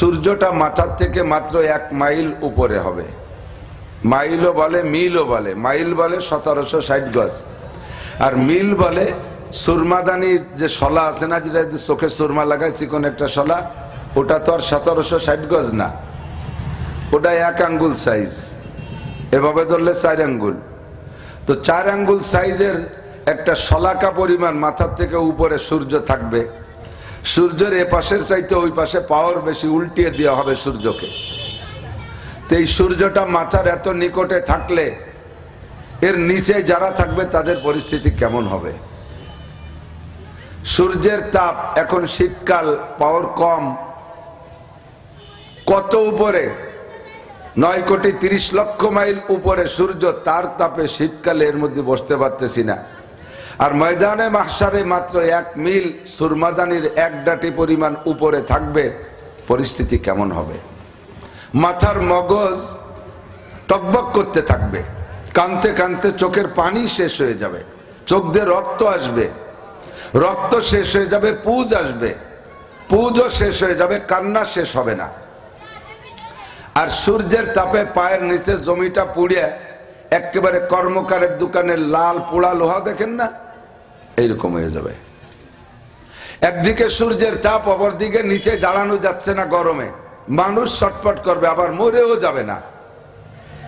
সূর্যটা মাথার থেকে মাত্র এক মাইল উপরে হবে। মাইলও বলে, মিলও বলে। মাইল বলে সতেরোশো ষাট গজ। আর মিল বলে সুরমাদানির যে শলা আছে না, যেটা চোখে সুরমা লাগায়, চিকন একটা শলা, ওটা তো আর সতেরোশো ষাট গজ না। ওটা এক আঙ্গুল সাইজ এভাবে ধরলে চার আঙ্গুল। তো চার আঙ্গুল সাইজের একটা শলাকা পরিমাণ মাথার থেকে উপরে সূর্য থাকবে। সূর্যের এ পাশের চাইতে ওই পাশে পাওয়ার বেশি উল্টিয়ে দেওয়া হবে সূর্যকে। তো এই সূর্যটা মাথার এত নিকটে থাকলে, এর নিচে যারা থাকবে তাদের পরিস্থিতি কেমন হবে? সূর্যের তাপ এখন শীতকাল পাওয়ার কম। কত উপরে? নয় কোটি তিরিশ লক্ষ মাইল উপরে সূর্য, তার তাপে শীতকালে এর মধ্যে বসতে পারতেছি না। আর ময়দানে মাহসারে মাত্র এক মিল সুরমাদানির এক ডাটি পরিমাণ উপরে থাকবে, পরিস্থিতি কেমন হবে? মাথার মগজ টকবক করতে থাকবে, কানতে কানতে চোখের পানি শেষ হয়ে যাবে চোখ দিয়ে রক্ত আসবে, রক্ত শেষ হয়ে যাবে, পুজ আসবে, পুজও শেষ হয়ে যাবে, কান্না শেষ হবে না। আর সূর্যের তাপে পায়ের নিচে জমিটা পুড়িয়ে একেবারে কর্মকারের দোকানের লাল পোড়া লোহা দেখেন না? এইরকম হয়ে যাবে। একদিকে সূর্যের তাপ, অপরদিকে নিচে দাঁড়ানো যাচ্ছে না গরমে। মানুষ ছটপট করবে, আবার মরেও যাবে না।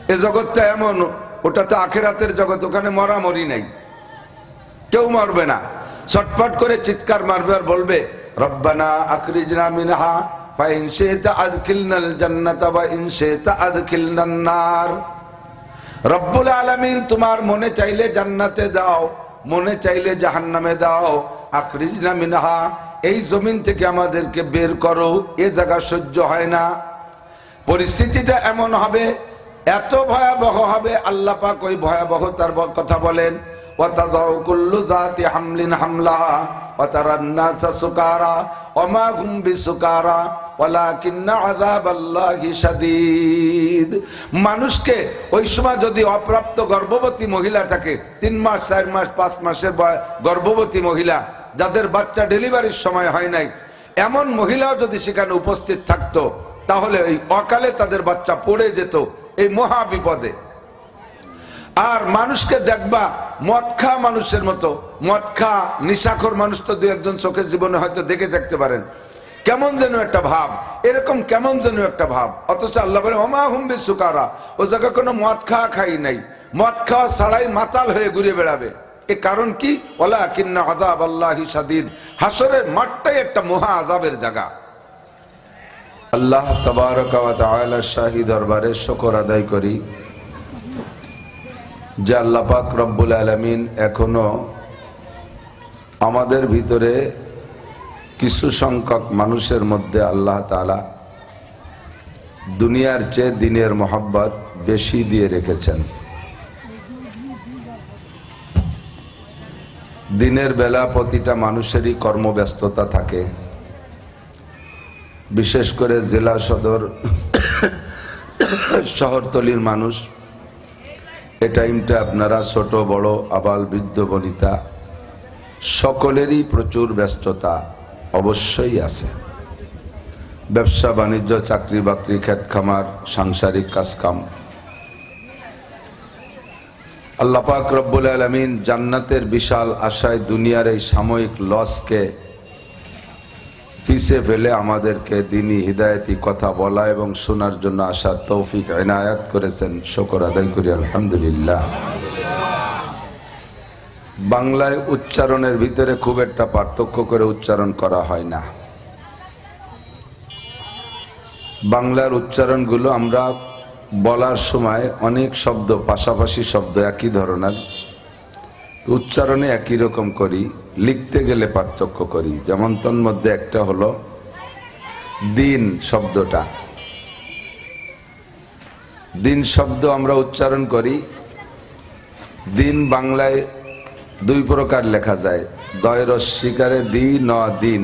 এ জগৎটা এমন, ওটা তো আখেরাতের জগৎ, ওখানে মরামরি নেই। কেউ মরবে না। ছটপট করে চিৎকার মারবে আর বলবে, রব্বানা আখরিজনা মিনহা তোমার মনে চাইলে জান্নাতে দাও। মনে চাইলে জাহান নামে দাও। আখরিজনা মিনহা, এই জমিন থেকে আমাদেরকে বের করো, এ জায়গা সহ্য হয় না। পরিস্থিতিটা এমন হবে, এত ভয়াবহ হবে আল্লাপাক ওই ভয়াবহ তার কথা বলেন। وتضع كل ذات حمل حملها وترى الناس سكارى وما هم بسكارى ولكن عذاب الله شديد মানুষকে ওই সময় যদি অপ্রাপ্ত গর্ভবতী মহিলাটাকে তিন মাস চার মাস পাঁচ মাসের বয় গর্ভবতী মহিলা যাদের বাচ্চা ডেলিভারির সময় হয় নাই এমন মহিলাও যদি সেখানে উপস্থিত থাকতো তাহলে এই অকালে তাদের বাচ্চা পড়ে যেত এই মহা বিপদে আর মানুষকে দেখবা, মদ খা মানুষের মতো। মদ খা নিশাখর মানুষ তো দু একজন চোখের জীবনে হয়তো দেখে থাকতে পারেন। কেমন যেন একটা ভাব, এরকম কেমন যেন একটা ভাব। অথচ আল্লাহ বলে অমা হুম্বি সুকারা ও জায়গায় কোনো মদ খাওয়া খাই নাই। মদ খাওয়া ছাড়াই মাতাল হয়ে ঘুরে বেড়াবে। এ কারণ কি? ওলা কিন্না আদাব আল্লাহি সাদিদ হাসরের মাঠটাই একটা মহা আজাবের জায়গা। আল্লাহ তবারক শাহী দরবারে শুকর আদায় করি। যে আল্লাহ পাক রব্বুল আলামিন এখনও আমাদের ভিতরে কিছু সংখ্যক মানুষের মধ্যে আল্লাহ তাআলা দুনিয়ার চেয়ে দিনের মোহাব্বত বেশি দিয়ে রেখেছেন। দিনের বেলা প্রতিটা মানুষেরই কর্মব্যস্ততা থাকে। বিশেষ করে জেলা সদর, শহরতলির মানুষ এ টাইমটা আপনারা ছোট, বড়, আবাল, বৃদ্ধ, বনিতা, সকলেরই প্রচুর ব্যস্ততা অবশ্যই আছে। ব্যবসা, বাণিজ্য, চাকরি, বাকরি ক্ষেত খামার সাংসারিক কাজকাম। আল্লাহ পাক রব্বুল আলমিন জান্নাতের বিশাল আশায় দুনিয়ার এই সাময়িক লসকে পিছে ফেলে আমাদেরকে দিনী হৃদায়তি কথা বলা এবং শোনার জন্য আসার তৌফিক এনায়াত করেছেন। শকর আদায় করি, আলহামদুলিল্লাহ। বাংলায় উচ্চারণের ভিতরে খুব একটা পার্থক্য করে উচ্চারণ করা হয় না। বাংলার উচ্চারণগুলো আমরা বলার সময় অনেক শব্দ, পাশাপাশি শব্দ একই ধরনের। উচ্চারণে একই রকম করি, লিখতে গেলে পার্থক্য করি। যেমন মধ্যে একটা হলো, দিন শব্দটা। দিন শব্দ আমরা উচ্চারণ করি, দিন বাংলায় দুই প্রকার লেখা যায়। দয় রস্বীকারে দি ন দিন,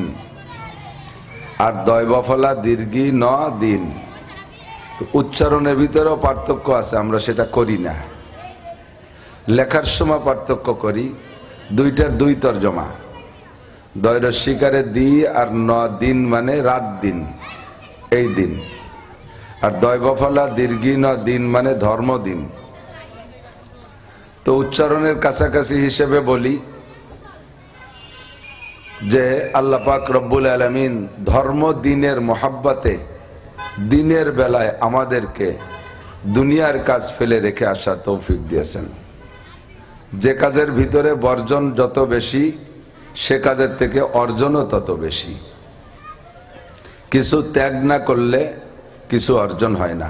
আর দয় বফলা দীর্ঘি ন দিন। উচ্চারণের ভিতরেও পার্থক্য আছে, আমরা সেটা করি না। লেখার সময় পার্থক্য করি, দুইটার দুই তর্জমা। দৈর শিকারে দি আর ন দিন মানে রাত দিন, এই দিন। আর দয়বফলা দীর্ঘিন দিন মানে ধর্মদিন তো উচ্চারণের কাছাকাছি হিসেবে বলি যে, আল্লাহ পাক রব্বুল আলমিন ধর্ম দিনের মোহাব্বতে দিনের বেলায় আমাদেরকে দুনিয়ার কাজ ফেলে রেখে আসার তৌফিক দিয়েছেন। যে কাজের ভিতরে বর্জন যত বেশি, সে কাজের থেকে অর্জনও তত বেশি। কিছু ত্যাগ না করলে কিছু অর্জন হয় না।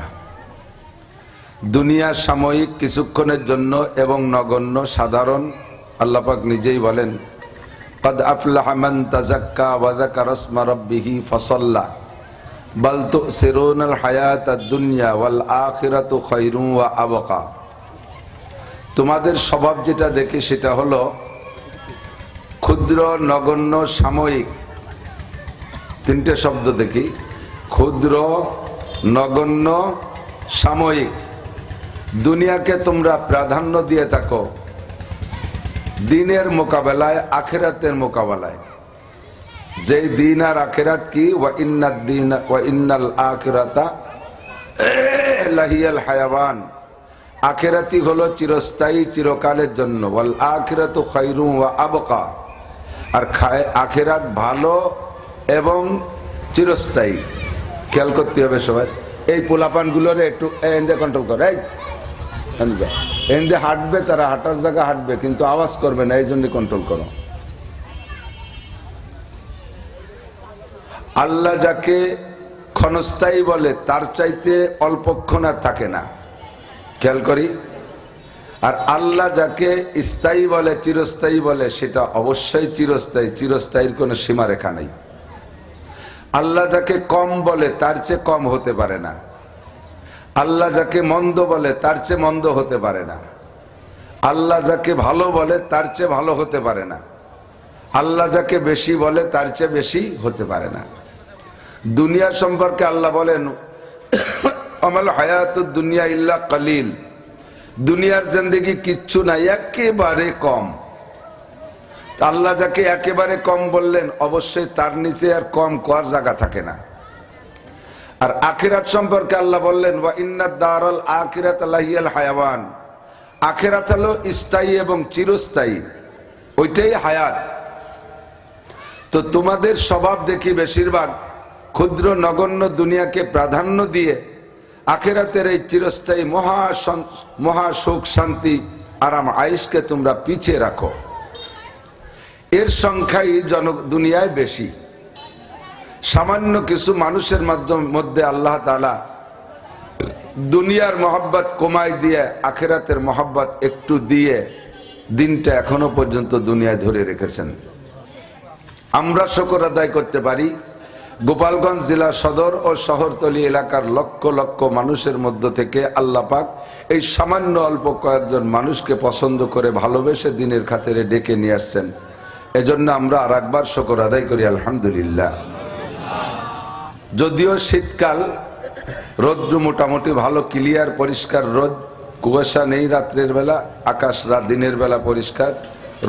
দুনিয়া সাময়িক কিছুক্ষণের জন্য এবং নগণ্য সাধারণ আল্লাপাক নিজেই বলেন, কদ আফলাহমান তাজাক্কা ওয়াজাকা রসমা রব্বিহি ফসল্লা বলতো সেরোন হায়াত দুনিয়া ওয়াল আখিরাত খৈরু ওয়া আবকা। তোমাদের স্বভাব যেটা দেখি সেটা হলো ক্ষুদ্র, নগণ্য, সাময়িক। তিনটে শব্দ দেখি। ক্ষুদ্র, নগণ্য, সাময়িক। দুনিয়াকে তোমরা প্রাধান্য দিয়ে থাকো। দিনের মোকাবেলায়, আখেরাতের মোকাবেলায়। যেই দিন আর আখেরাত কি? ওয়া দিন, ওয়া ইন্নাল আখিরাতা লাহিয়াল হায়াবান আখেরাতি হলো চিরস্থায়ী, চিরকালের জন্য। ওয়াল আখিরাতু খায়রু ওয়া আবকা। আর খায়- আখেরাত ভালো এবং চিরস্থায়ী। খেয়াল করতে হবে সবাই। এই পোলাপানগুলোরে একটু এনদে কন্ট্রোল করে, এই এনদে এনদে হাঁটবে, তারা হাঁটার জায়গা হাঁটবে, কিন্তু আওয়াজ করবে না এই জন্য কন্ট্রোল করো। আল্লাহ যাকে ক্ষণস্থায়ী বলে, তার চাইতে অল্পক্ষণ আর থাকে না। খেয়াল করি। আর আল্লাহ যাকে স্থায়ী বলে, চিরস্থায়ী বলে, সেটা অবশ্যই চিরস্থায়ী, চিরস্থায়ীর কোনো সীমারেখা নেই। আল্লাহ যাকে কম বলে, তার চেয়ে কম হতে পারে না। আল্লাহ যাকে মন্দ বলে, তার চেয়ে মন্দ হতে পারে না। আল্লাহ যাকে ভালো বলে, তার চেয়ে ভালো হতে পারে না। আল্লাহ যাকে বেশি বলে, তার চেয়ে বেশি হতে পারে না। দুনিয়া সম্পর্কে আল্লাহ বলেন আমাল হায়াত দুনিয়া ইল্লা কালিল। দুনিয়ার জিন্দগি কিচ্ছু না একেবারে কম। আল্লাহ যাকে একেবারে কম বললেন, অবশ্যই তার নিচে আর কম কর জায়গা থাকে না। আর আখিরাত সম্পর্কে আল্লাহ বললেন, ওয়া ইন্নাদ দারাল আখিরাত লাহিয়াল হায়াওয়ান। আখিরাত হলো স্থায়ী এবং চিরস্থায়ী, ওইটাই হায়াত। তো তোমাদের স্বভাব দেখি বেশিরভাগ ক্ষুদ্র নগণ্য দুনিয়াকে প্রাধান্য দিয়ে আখেরাতের এই চিরস্থায়ী মহা মহা সুখ, শান্তি আরাম আইসকে তোমরা পিছিয়ে রাখো। এর সংখ্যাই জন দুনিয়ায় বেশি। সামান্য কিছু মানুষের মাধ্যম মধ্যে আল্লাহ তালা দুনিয়ার মহব্বত কমাই দিয়ে আখেরাতের মহব্বত একটু দিয়ে দিনটা এখনও পর্যন্ত দুনিয়ায় ধরে রেখেছেন। আমরা শকর আদায় করতে পারি গোপালগঞ্জ জেলা সদর ও শহরতলি এলাকার লক্ষ লক্ষ মানুষের মধ্য থেকে আল্লাহ পাক এই সামান্য অল্প কয়েকজন মানুষকে পছন্দ করে ভালোবেসে দিনের খাতিরে ডেকে নিয়ে আসছেন। এজন্য আমরা আর একবার শকর আদায় করি, আলহামদুলিল্লাহ। যদিও শীতকাল, রোদ্র মোটামুটি ভালো, ক্লিয়ার, পরিষ্কার রোদ, কুয়াশা নেই রাত্রের বেলা, আকাশ রাত দিনের বেলা পরিষ্কার,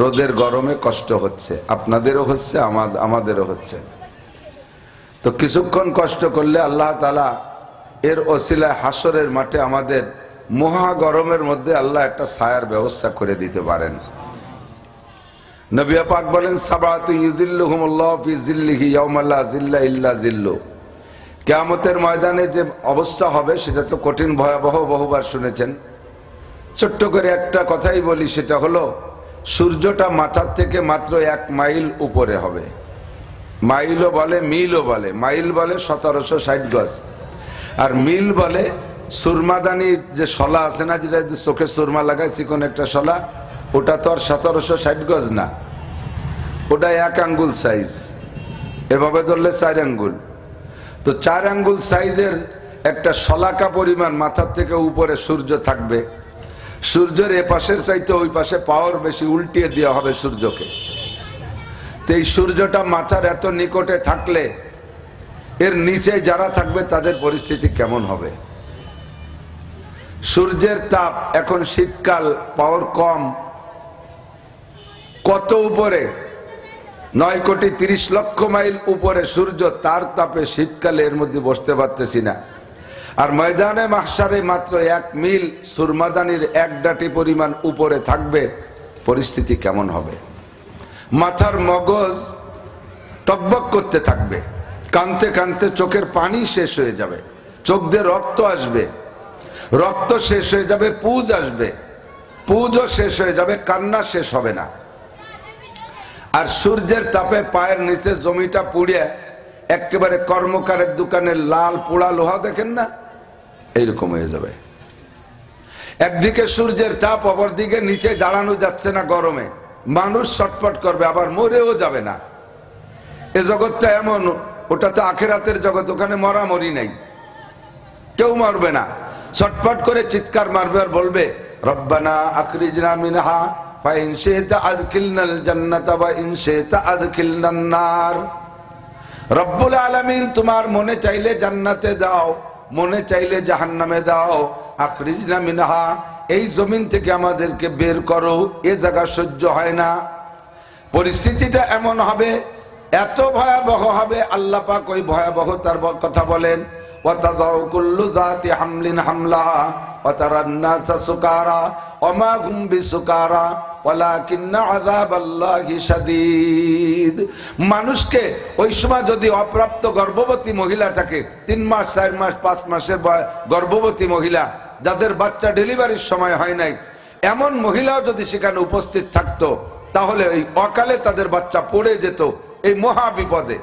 রোদের গরমে কষ্ট হচ্ছে। আপনাদেরও হচ্ছে আমাদেরও হচ্ছে। তো কিছুক্ষণ কষ্ট করলে আল্লাহ তালা এর ওসিলায় হাসরের মাঠে আমাদের মহা গরমের মধ্যে আল্লাহ একটা ছায়ার ব্যবস্থা করে দিতে পারেন। নবিয়া পাক বলেন জিল্লু কেয়ামতের ময়দানে যে অবস্থা হবে সেটা তো কঠিন, ভয়াবহ বহুবার শুনেছেন। ছোট্ট করে একটা কথাই বলি, সেটা হলো, সূর্যটা মাথার থেকে মাত্র এক মাইল উপরে হবে। মাইলও বলে, মিলও বলে। মাইল বলে সতেরোশো ষাট গজ। আর মিল বলে সুরমাদানির যে শলা আছে না, যেটা চোখে সুরমা লাগায়, চিকন একটা শলা, ওটা তো আর সতেরোশো ষাট গজ না। ওটা এক আঙ্গুল সাইজ এভাবে ধরলে চার আঙ্গুল। তো চার আঙ্গুল সাইজের একটা শলাকা পরিমাণ মাথার থেকে উপরে সূর্য থাকবে। সূর্যের এ পাশের চাইতে ওই পাশে পাওয়ার বেশি উল্টিয়ে দেওয়া হবে সূর্যকে। এই সূর্যটা মাথার এত নিকটে থাকলে, এর নিচে যারা থাকবে তাদের পরিস্থিতি কেমন হবে? সূর্যের তাপ এখন শীতকাল পাওয়ার কম। কত উপরে? নয় কোটি তিরিশ লক্ষ মাইল উপরে সূর্য, তার তাপে শীতকালে এর মধ্যে বসতে পারতেছি না। আর ময়দানে মাহসারে মাত্র এক মিল, সুরমাদানির এক ডাটি পরিমাণ উপরে থাকবে, পরিস্থিতি কেমন হবে? মাথার মগজ টকবক করতে থাকবে। কানতে কানতে চোখের পানি শেষ হয়ে যাবে। চোখ দিয়ে রক্ত আসবে। রক্ত শেষ হয়ে যাবে, পুজ আসবে। পুজও শেষ হয়ে যাবে, কান্না শেষ হবে না। আর সূর্যের তাপে পায়ের নিচে জমিটা পুড়িয়ে একেবারে কর্মকারের দোকানের লাল পোড়া লোহা দেখেন না? এইরকম হয়ে যাবে। একদিকে সূর্যের তাপ, অপরদিকে নিচে দাঁড়ানো যাচ্ছে না গরমে। মানুষ ছটপট করবে, আবার মরেও যাবে না। এ জগৎটা এমন, ওটা তো আখেরাতের জগৎ, ওখানে মরামরি নাই। কেউ মারবে না। ছটপট করে চিৎকার মারবে আর বলবে, রব্বানা আখরিজনা মিনহা, ফাইন শিহতা আদখিলনাল জান্নাতা ওয়া ইন শিহতা আদখিলনান নার। রব্বুল আলামিন, তোমার মনে চাইলে জান্নাতে দাও, মনে চাইলে জাহান্নামে দাও। আখরিজনা মিনহা এই জমিন থেকে আমাদেরকে বের করো, এ জায়গা সহ্য হয় না। পরিস্থিতিটা এমন হবে, এত ভয়াবহ হবে, আল্লাহ পাক ওই ভয়াবহতার কথা বলেন হামলিন হামলা সুকারা মানুষকে ওই সময় যদি অপ্রাপ্ত গর্ভবতী মহিলাটাকে তিন মাস, চার মাস, পাঁচ মাসের গর্ভবতী মহিলা যাদের বাচ্চা ডেলিভারির সময় হয় নাই, এমন মহিলাও যদি সেখানে উপস্থিত থাকতো, তাহলে এই অকালে তাদের বাচ্চা পড়ে যেত এই মহা বিপদে।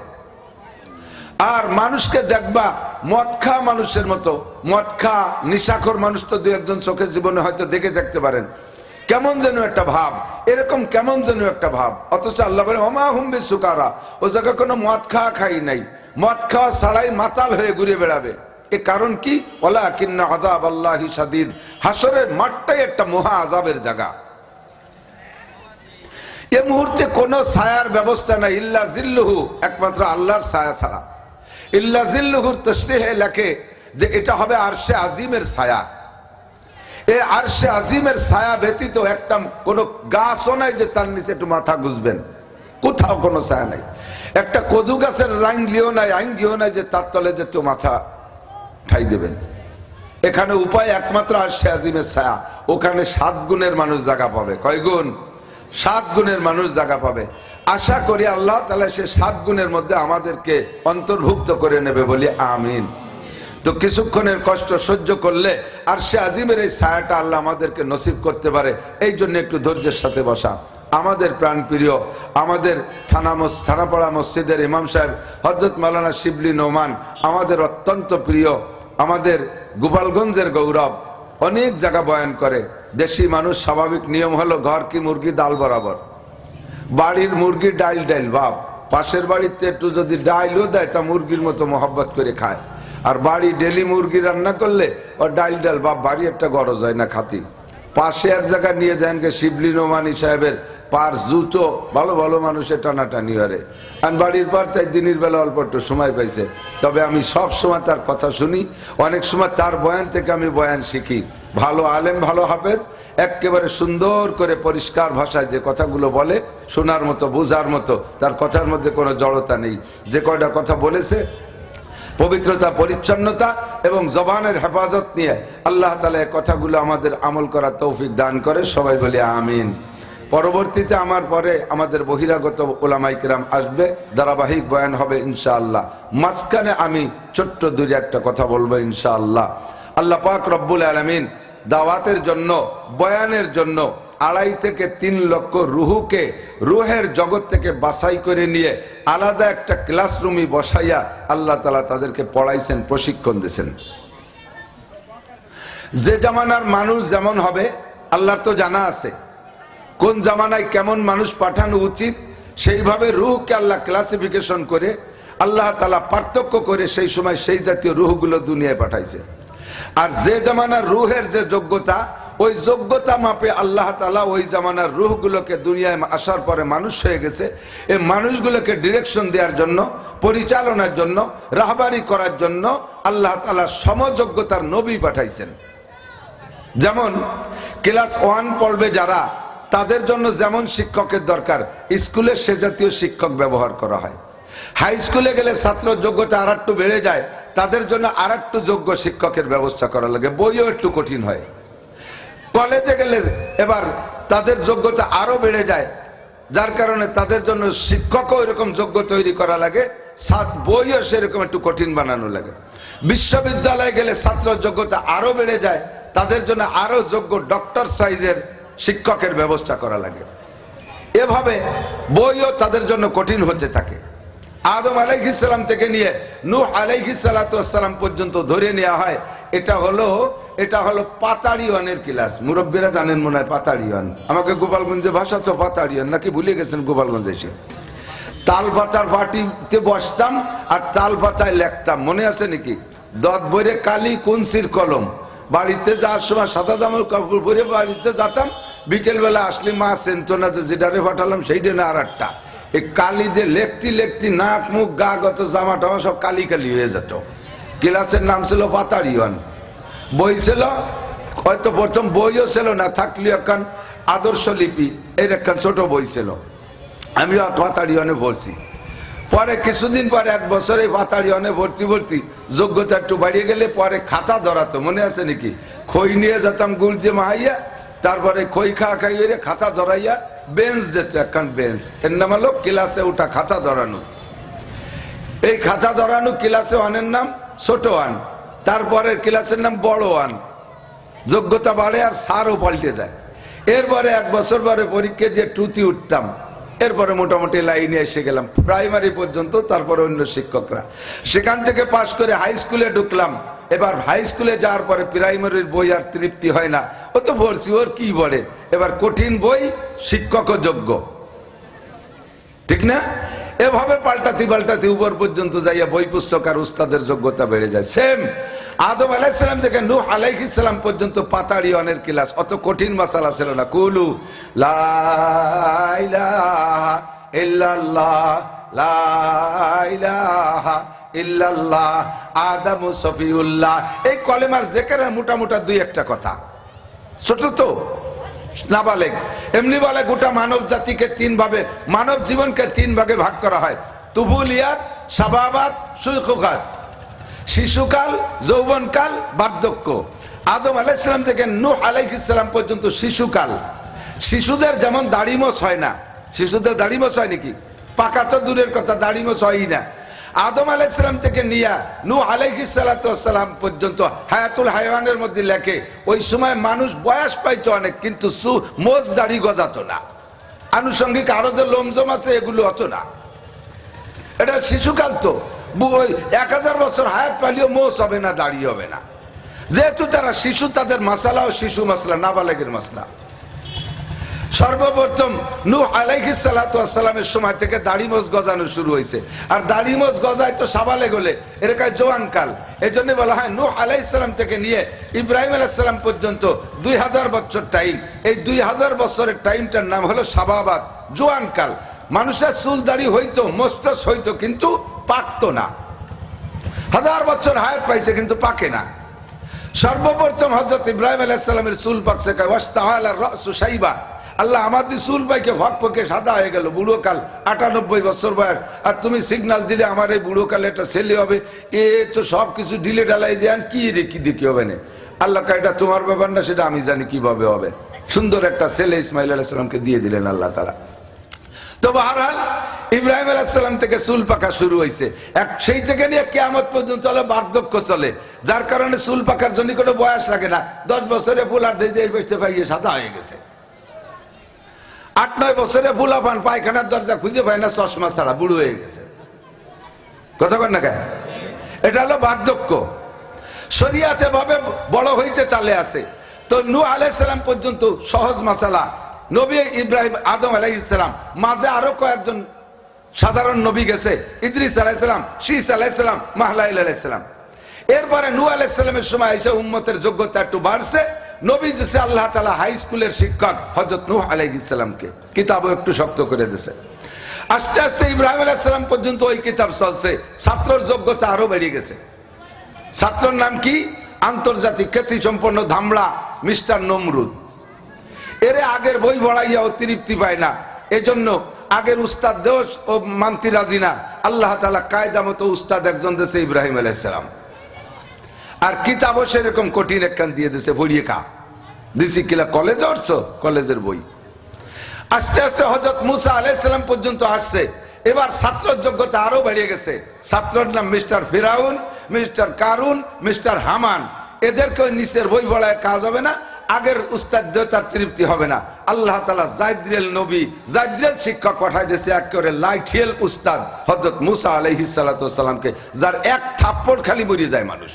আর মানুষকে দেখবা, মদ খা মানুষের মতো, মদ খা নিশাখর মানুষ তো দু একজন চোখের জীবনে হয়তো দেখে দেখতে পারেন। কেমন যেন একটা ভাব, এরকম কেমন যেন একটা ভাব। অথচ আল্লাহ বলে অমা হুম্বি সুকারা ও জায়গায় কোনো মদ খাওয়া খাই নাই। মদ খাওয়া ছাড়াই মাতাল হয়ে ঘুরে বেড়াবে। এ কারণ কি? ওলা কিন্না আল্লাহ সাদিদ হাসরের মাঠটাই একটা মহা আজাবের জায়গা। এ মুহূর্তে কোন ছায়ার ব্যবস্থা নাই। ইল্লা জিল্লুহু, একমাত্র আল্লাহর ছায়া ছাড়া। ইল্লা জিল্লুহুর তসরিহে লেখে যে এটা হবে আরশে আজিমের ছায়া। এ আরশে আজিমের ছায়া ব্যতীত একটা কোনো গাছও নাই যে তার নিচে একটু মাথা গুজবেন কোথাও কোনো ছায়া নাই। একটা কদু গাছের জাইঙ্গলিও নাই, আইঙ্গিও নাই যে তার তলে যে একটু মাথা ঠাই দেবেন। এখানে উপায় একমাত্র আরশে আজিমের ছায়া। ওখানে সাত গুণের মানুষ জায়গা পাবে। কয় গুণ? সাত গুণের মানুষ জায়গা পাবে। আশা করি আল্লাহ তালা সে সাত গুণের মধ্যে আমাদেরকে অন্তর্ভুক্ত করে নেবে বলি আমিন। তো কিছুক্ষণের কষ্ট সহ্য করলে আর সে আজিমের এই ছায়াটা আল্লাহ আমাদেরকে নসিব করতে পারে। এই জন্য একটু ধৈর্যের সাথে বসা। আমাদের প্রাণ প্রিয় আমাদের থানা থানাপাড়া মসজিদের ইমাম সাহেব হজরত মালানা শিবলি নোমান, আমাদের অত্যন্ত প্রিয় আমাদের গোপালগঞ্জের গৌরব অনেক জায়গা বয়ান করে, দেশি মানুষ স্বাভাবিক নিয়ম হলো ঘর কি মুরগি, ডাল বরাবর। বাড়ির মুরগি ডাইল ডাইল ভাব পাশের বাড়িতে একটু যদি ডাইলও দেয়, তা মুরগির মতো মহব্বত করে খায়। আর বাড়ি ডেলি মুরগি রান্না করলে ও ডাইল ডাল বাপ, বাড়ি একটা গরজ হয় না, খাতি। পাশে এক জায়গায় নিয়ে দেন গে শিবলি নোমানি সাহেবের, পার জুতো, ভালো ভালো মানুষের টানাটানি হরে। আর বাড়ির পর তাই দিনের বেলা অল্প একটু সময় পাইছে। তবে আমি সব সময় তার কথা শুনি, অনেক সময় তার বয়ান থেকে আমি বয়ান শিখি। ভালো আলেম, ভালো হাফেজ একেবারে সুন্দর করে পরিষ্কার ভাষায় যে কথাগুলো বলে, শোনার মতো, বোঝার মতো, তার কথার মধ্যে কোনো জড়তা নেই। যে কয়টা কথা বলেছে পবিত্রতা, পরিচ্ছন্নতা এবং জবানের হেফাজত নিয়ে আল্লাহ তালা কথাগুলো আমাদের আমল করার তৌফিক দান করে। সবাই বলে আমিন। পরবর্তীতে আমার পরে আমাদের বহিরাগত ওলামাইকেরাম আসবে। ধারাবাহিক বয়ান হবে ইনশাআল্লাহ। মাঝখানে আমি ছোট্ট দূরে একটা কথা বলব ইনশাআল্লাহ। আল্লাহ পাক রব্বুল আলমিন দাওয়াতের জন্য, বয়ানের জন্য আড়াই থেকে তিন লক্ষ রুহুকে, রুহের জগৎ থেকে বাছাই করে নিয়ে আলাদা একটা ক্লাসরুমই বসাইয়া আল্লাহ তালা তাদেরকে পড়াইছেন, প্রশিক্ষণ দিয়েছেন যে জামানার মানুষ যেমন হবে, আল্লাহর তো জানা আছে। কোন জামানায় কেমন মানুষ পাঠানো উচিত, সেইভাবে রুহকে আল্লাহ ক্লাসিফিকেশন করে আল্লাহ তালা পার্থক্য করে সেই সময় সেই জাতীয় রুহগুলো দুনিয়ায় পাঠাইছে। আর যে জামানার রুহের যে যোগ্যতা ওই যোগ্যতা মাপে আল্লাহ তালা ওই জামানার রুহগুলোকে দুনিয়ায় আসার পরে মানুষ হয়ে গেছে। এই মানুষগুলোকে ডিরেকশন দেওয়ার জন্য, পরিচালনার জন্য, রাহবারি করার জন্য আল্লাহ তালা সমযোগ্যতার নবী পাঠাইছেন। যেমন ক্লাস ওয়ান পড়বে যারা, তাদের জন্য যেমন শিক্ষকের দরকার, স্কুলে সে জাতীয় শিক্ষক ব্যবহার করা হয়। হাই স্কুলে গেলে ছাত্র যোগ্যতা আর একটু বেড়ে যায়, তাদের জন্য আর একটু যোগ্য শিক্ষকের ব্যবস্থা করা লাগে। বইও একটু কঠিন হয়। কলেজে গেলে এবার তাদের যোগ্যতা আরও বেড়ে যায়। যার কারণে তাদের জন্য শিক্ষকও এরকম যোগ্য তৈরি করা লাগে, সাত বইও সেরকম একটু কঠিন বানানো লাগে। বিশ্ববিদ্যালয়ে গেলে ছাত্র যোগ্যতা আরও বেড়ে যায়, তাদের জন্য আরও যোগ্য ডক্টর সাইজের শিক্ষকের ব্যবস্থা করা লাগে। এভাবে বইও তাদের জন্য কঠিন হতে থাকে। আদম আলাইহিসাল্লাম থেকে নিয়ে নূহ আলাইহিসাল্লাম পর্যন্ত ধরে নেওয়া হয়। এটা হলো এটা হলো পাতাড়িওয়ানের ক্লাস। মুরব্বীরা জানেন মনে হয় পাতাড়িওয়ান আমাকে গোপালগঞ্জে ভাষা তো পাতাড়িওয়ান নাকি ভুলে গেছেন গোপালগঞ্জে এসে? তাল পাতার পাটিতে বসতাম আর তাল পাতায় লেখতাম, মনে আছে নাকি? দত বইরে কালি কুনসির কলম? বাড়িতে যাওয়ার সময় সাদা জামার কাপড় পরে বাড়িতে যেতাম, বিকেলবেলা আসলে মা চেনত না যে যেটারে পাঠালাম, সেইটা না আর একটা এই কালি দিয়ে লেখতি লেখতি নাক, মুখ, গা, গত জামা টামা সব কালি কালি হয়ে যেত। ক্লাসের নাম ছিল পাতাড়িওয়ান বই ছিল, হয়তো প্রথম বইও ছিল না থাকলে একখান আদর্শ লিপি, এর একখান ছোট বই ছিল। আমি পাতাড়িওয়ানে ভর্তি পরে কিছুদিন পরে, এক বছরে পাতাড়িওয়ানে ভর্তি ভর্তি যোগ্যতা একটু বাড়িয়ে গেলে পরে খাতা ধরাতো, মনে আছে নাকি? খই নিয়ে যেতাম, গুড় দিয়ে মাহাইয়া, তারপরে খই খা খাইয়ে খাতা ধরাইয়া বেঞ্চ যেত একখান বেঞ্চ। এর নাম হলো, ক্লাসে ওঠা খাতা ধরানো। এই খাতা ধরানো ক্লাসে ওয়ানের নাম ছোট ওয়ান। তারপরে ক্লাসের নাম বড় ওয়ান। যোগ্যতা বাড়ে আর সারও পাল্টে যায়। এরপরে এক বছর পরে পরীক্ষা দিয়ে টুতি উঠতাম। এরপরে মোটামুটি লাইনে এসে গেলাম। প্রাইমারি পর্যন্ত, তারপরে অন্য শিক্ষকরা। সেখান থেকে পাশ করে হাই স্কুলে ঢুকলাম। এবার হাই স্কুলে যাওয়ার পরে প্রাইমারির বই আর তৃপ্তি হয় না। ও তো ভরছি ওর কি বলে? এবার কঠিন বই, শিক্ষকও যোগ্য। ঠিক না? এভাবে পাল্টাতি পাল্টাতি উপর পর্যন্ত যাইয়া বই পুস্তক আর উস্তাদের যোগ্যতা বেড়ে যায়। সেম আদম আলাইসালাম থেকে নূহ আলাইহিসালাম পর্যন্ত পাতাড়ি অনের ক্লাস। অত কঠিন মাসালা ছিল না। কুলু ইল্লাল্লাহ আদম সফিউল্লাহ। এই কলেমার জেকেরের মোটা মোটা দুই একটা কথা। ছোট তো? নাবালেগ এমনি বলে গোটা মানব জাতিকে তিন ভাবে মানব জীবনকে তিন ভাগে ভাগ করা হয়। তুবুলিয়াত সাবাবাদ সুখুকাত শিশুকাল, যৌবনকাল, বার্ধক্য। আদম আলাইসালাম থেকে নূহ আলাইহিসাল্লাম পর্যন্ত শিশুকাল। শিশুদের যেমন দাড়িমস হয় না, শিশুদের দাড়িমস হয় নাকি? পাকা তো দূরের কথা দাড়িমস হয়ই না। আদম আলাইসালাম থেকে নিয়া নু আলাইহিসালাম পর্যন্ত হায়াতুল হাইওয়ানের মধ্যে লেখে, ওই সময় মানুষ বয়স পাইতো অনেক, কিন্তু সু মোজ দাড়ি গজাতো না। আনুষঙ্গিক আরও যে লোমজম আছে, এগুলো হতো না। এটা শিশুকাল তো। এক হাজার বছর হায়াত পালিও মোষ হবে না, দাড়ি হবে না। যেহেতু তারা শিশু, তাদের মাসালা ও শিশু মাসলা, নাবালেগের মাসলা। সর্বপ্রথম নু আলাইহিস সালামের সময় থেকে দাড়িমোজ গজানো শুরু হয়েছে। আর দাড়িমোজ গজায় তো সাবালে গলে এরকায় জোয়ান কাল। এই জন্য বলা হয় নূহ আলাইসালাম থেকে নিয়ে ইব্রাহিম আলাইসালাম পর্যন্ত দুই হাজার বছর টাইম এই দুই হাজার বছরের টাইমটার নাম হলো সাবাবাদ জোয়ান কাল। মানুষের চুল দাড়ি হইতো মস্তস হইতো, কিন্তু পাকতো না। হাজার বছর হায়াত পাইছে, কিন্তু পাকে না। সর্বপ্রথম হজরত ইব্রাহিম আলাইসালামের চুল পাকছে সাইবা আল্লাহ আমাদের চুল পাইকে ভট পকে সাদা হয়ে গেল, বুড়ো কাল, আটানব্বই বছর বয়স। আর তুমি সিগনাল দিলে আমার এই বুড়ো কালে একটা ছেলে হবে। এ তো সব কিছু ডিলে ডালাই যান কি রে, কি দেখি হবে না? আল্লাহ এটা তোমার ব্যাপার না, সেটা আমি জানি কীভাবে হবে। সুন্দর একটা ছেলে ইসমাইল আলাইসালামকে দিয়ে দিলেন আল্লাহ তারা তো বাহারাল ইব্রাহিম আলাইসাল্লাম থেকে চুল পাকা শুরু হয়েছে এক, সেই থেকে নিয়ে কেয়ামত পর্যন্ত হলো বার্ধক্য চলে। যার কারণে চুল পাকার জন্য কোনো বয়স লাগে না। দশ বছরে ফুল আর দিয়ে পাইয়ে সাদা হয়ে গেছে। আট নয় বছরে ফুলা পান, পায়খানার দরজা খুঁজে পায় না, চশমা ছাড়া, বুড়ো হয়ে গেছে। কথা না কেন? এটা হলো বার্ধক্য। শরিয়াতে ভাবে বড় হইতে তালে আছে। তো নু আলাইসালাম পর্যন্ত সহজ মাসালা নবী ইব্রাহিম আদম আলাইসালাম মাঝে আরও কয়েকজন সাধারণ নবী গেছে। ইদ্রিস আলাইসালাম শীষ আলাইসালাম মাহলাইল আলাইসালাম এরপরে নু আলাইসালামের সময় এসে উম্মতের যোগ্যতা একটু বাড়ছে। নবী দিছে আল্লাহ তালা হাই স্কুলের শিক্ষক হজরত নূহ আলাইসালামকে কিতাবও একটু শক্ত করে দিছে। আস্তে আস্তে ইব্রাহিম আলাইসালাম পর্যন্ত ওই কিতাব চলছে। ছাত্রর যোগ্যতা আরও বেড়ে গেছে। ছাত্রর নাম কি? আন্তর্জাতিক খ্যাতি ধামড়া মিস্টার নমরুদ। এরে আগের বই পড়াইয়াও তৃপ্তি পায় না। এজন্য আগের উস্তাদ দোষ ও মানতি রাজি না। আল্লাহ তালা কায়দা মতো উস্তাদ একজন দেশে ইব্রাহিম আলাইসালাম আর কিতাবও সেরকম কঠিন একখান দিয়ে দিছে পড়িয়ে খা। দিছি কিলা কলেজে উঠছ কলেজের বই। আস্তে আস্তে হজরত মুসা আলাইসালাম পর্যন্ত আসছে। এবার ছাত্রের যোগ্যতা আরও বেড়ে গেছে। ছাত্রের নাম মিস্টার ফিরাউন, মিস্টার কারুন, মিস্টার হামান। এদেরকে নিচের বই বলায় কাজ হবে না, আগের উস্তাদ তার তৃপ্তি হবে না। আল্লাহ তালা জাইদ্রেল নবী, জাইদ্রেল শিক্ষক পাঠাই দিয়েছে একেবারে লাইঠিয়েল উস্তাদ হজরত মুসা আলহি সালাতামকে যার এক থাপ্পড় খালি মরি যায় মানুষ।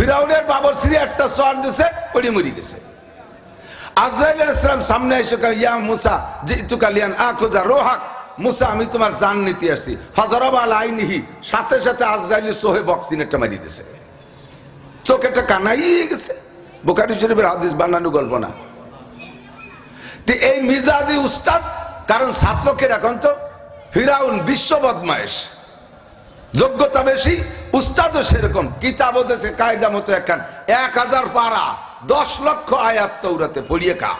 ফিরাউনের বাবর শ্রী একটা চর দিছে, পড়ি মরি গেছে। আজরাইল ইসলাম সামনে এসে ইয়া মুসা যে তুকালিয়ান আখোজা রোহাক, মুসা, আমি তোমার জান নিতে আসছি। হজরবাল আইনিহি, সাথে সাথে আজরাইলের সোহে বক্সিন একটা মারি দিছে। চোখেটা কানাই গেছে। বোকারি শরীফের হাদিস বানানো গল্প না। এই মিজাজি উস্তাদ, কারণ ছাত্রকে এখন তো ফিরাউন বিশ্ব বদমায়েশ। যোগ্যতা বেশি, উস্তাদও সেরকম কিতাব দেশে কায়দা মতো একখান। এক হাজার পারা দশ লক্ষ আয়াত তৌরাতে পড়িয়ে কা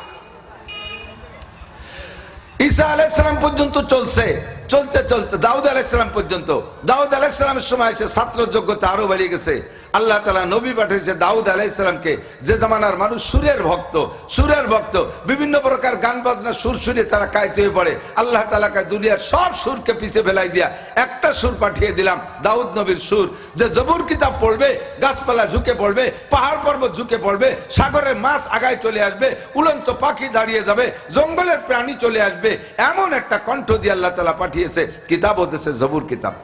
ঈসা আলাইসালাম পর্যন্ত চলছে, চলতে চলতে, দাউদ আলাইসালাম পর্যন্ত। দাউদ আলাইসালামের সময় এসে ছাত্র যোগ্যতা আরও বেড়ে গেছে। আল্লাহ তালা নবী পাঠিয়েছে দাউদ আলাইসালামকে যে জামানার মানুষ সুরের ভক্ত সুরের ভক্ত। বিভিন্ন প্রকার গান বাজনা, সুর সুরে তারা কায়ত হয়ে পড়ে। আল্লাহ তালাকে দুনিয়ার সব সুরকে পিছে ফেলাই দিয়া একটা সুর পাঠিয়ে দিলাম, দাউদ নবীর সুর। যে জবুর কিতাব পড়বে, গাছপালা ঝুঁকে পড়বে, পাহাড় পর্বত ঝুঁকে পড়বে, সাগরের মাছ আগায় চলে আসবে উলন্ত পাখি দাঁড়িয়ে যাবে, জঙ্গলের প্রাণী চলে আসবে, এমন একটা কণ্ঠ দিয়ে আল্লাহ তালা পাঠিয়েছে। কিতাব হতেছে জবুর কিতাব।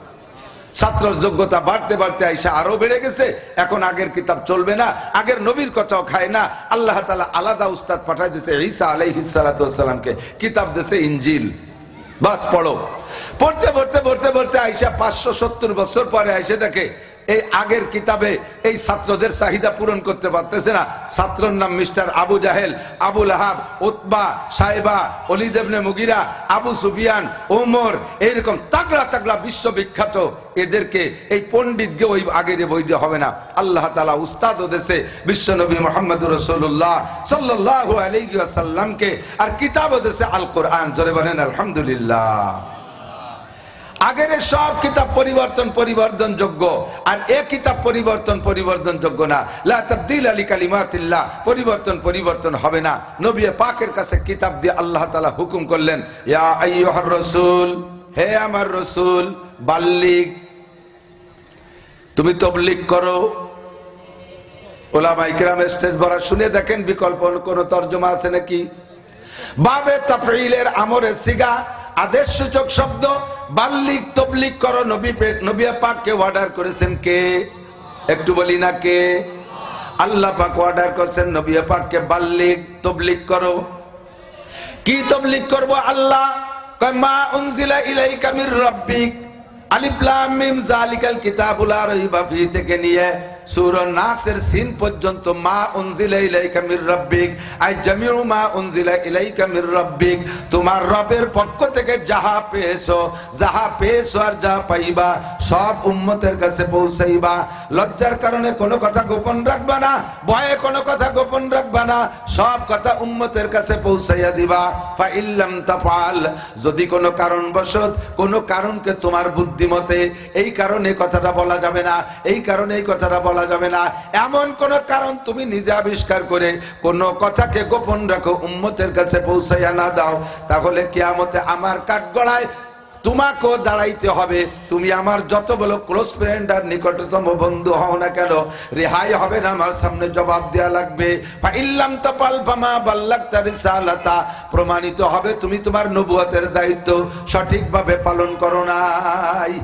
ছাত্রর যোগ্যতা বাড়তে বাড়তে আইসা আরও বেড়ে গেছে। এখন আগের কিতাব চলবে না, আগের নবীর কথাও খায় না। আল্লাহ তালা আলাদা উস্তাদ পাঠাই দিছে ঈসা আলাইহিসালামকে কিতাব দিছে ইঞ্জিল বাস পড়ো। পড়তে পড়তে পড়তে পড়তে আইসা পাঁচশো সত্তর বছর পরে আইসে দেখে এই আগের কিতাবে এই ছাত্রদের চাহিদা পূরণ করতে পারতেছে না। ছাত্রর নাম মিস্টার আবু জাহেল আবুল আহাব উতবা সাহেবা অলিদেবনে মুগিরা, আবু সুফিয়ান, ওমর, এইরকম তাগলা তাগলা বিশ্ববিখ্যাত এদেরকে এই পণ্ডিতকে ওই আগের বই দিয়ে হবে না। আল্লাহ তালা উস্তাদ দেশে বিশ্বনবী মোহাম্মদ রসুল্লাহ সাল্লাহ আলাইসাল্লামকে আর কিতাব দেশে আল কোরআন জোরে বলেন, আলহামদুলিল্লাহ। আগের সব কিতাব পরিবর্তন পরিবর্তন যোগ্য। আর এ কিতাব পরিবর্তন পরিবর্তন যোগ্য না। লা তাবদিল আলী কালিমাতিল্লাহ, পরিবর্তন পরিবর্তন হবে না। নবী পাকের কাছে কিতাব দিয়ে আল্লাহ তাআলা হুকুম করলেন, ইয়া আইয়ুহার রাসূল, হে আমার রাসূল, বাল্লিগ, তুমি তবলিগ করো। ওলামা ইকরাম স্টেজ ভরা শুনে দেখেন বিকল্প কোন তর্জমা আছে নাকি? বাবে তাফঈলের আমরে সিগা, আদেশ সূচক শব্দ বাল্লিক তবলিক করো, নবী পে- নবী পাককে অর্ডার করেছেন কে? একটু বলি না কে? আল্লাহ পাক অর্ডার করেছেন নবী পাককে বাল্লিক তবলিক করো। কি তবলিক করব আল্লাহ? মা উনজিলা ইলাইকা মির রাব্বিক। আলিফ লাম মিম জালিকাল কিতাবুল আর থেকে নিয়ে লজ্জার কারণে কোনো কথা গোপন রাখবা না, ভয়ে কোনো কথা গোপন রাখবা না, সব কথা উম্মতের কাছে পৌঁছাইয়া দিবা। ইল্লাম তাফাল যদি কোনো কারণবশত কোনো কারণকে তোমার বুদ্ধিমতে, এই কারণে কথাটা বলা যাবে না, এই কারণে এই কথাটা যাবে না। এমন কোন কারণ তুমি নিজে আবিষ্কার করে কোন কথাকে গোপন রাখো, উম্মতের কাছে পৌঁছাইয়া না দাও। তাহলে কিয়ামতে আমার কাঠগড়ায় তোমাকেও দাঁড়াইতে হবে। তুমি আমার যত বলো ক্লোজ ফ্রেন্ড আর নিকটতম বন্ধু হও না কেন, রেহাই হবে না আমার সামনে জবাব দেয়া লাগবে। ইল্লাম তাপাল ফামা বাল্লাগতা রিসালাতা, প্রমাণিত হবে তুমি তোমার নবুয়তের দায়িত্ব। সঠিকভাবে পালন করো নাই।